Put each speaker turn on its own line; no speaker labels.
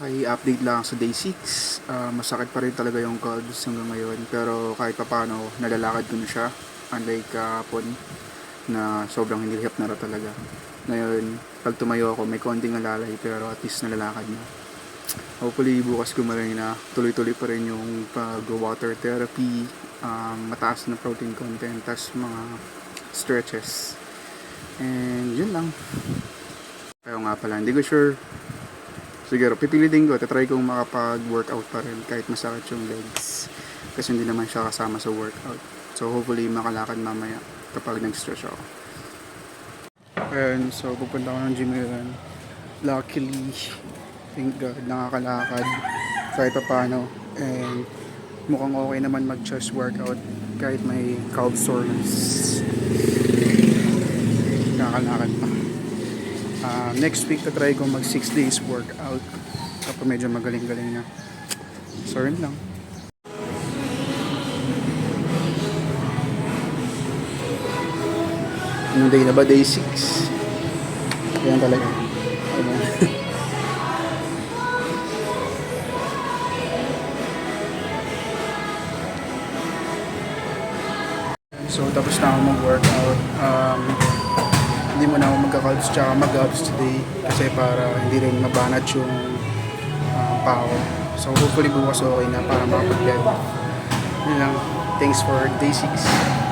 Ay update lang sa day 6. Ah, masakit pa rin talaga yung calves hanggang ngayon. Pero kahit pa paano, nalalakad ko na siya. Unlike kahapon na sobrang hinihip na raw talaga. Ngayon, pag tumayo ako, may konting alalay pero at least nalalakad na. Hopefully bukas gumaling na tuloy-tuloy pa rin yung pag-water therapy, um, mataas na protein content, tas mga stretches. And yun lang. Kaya nga pala, hindi ko sure Siguro, pipilitin ko, tatry kong makapag-workout pa rin kahit masakit yung legs. Kasi hindi naman siya kasama sa workout. So, hopefully, makalakad mamaya kapag nag-stretch ako. Ayan, so pupunta ako ng gym ngayon. Luckily, thank God, nakakalakad kahit pa paano. And mukhang okay naman mag-chest workout kahit may calf soreness. Nakakalakad pa. Ah, next week, tatry ko mag 6 days workout. Kapag medyo magaling-galing na. So, lang. Anong day na ba? Day 6. Yan talaga. Ayan. so, tapos na ako mag-workout. Um, magka-calves tsaka mag-abs today kasi para hindi rin mabanat yung uh, pao. So, hopefully bukas okay na para makapag-dead. Yun lang. Thanks for day 6.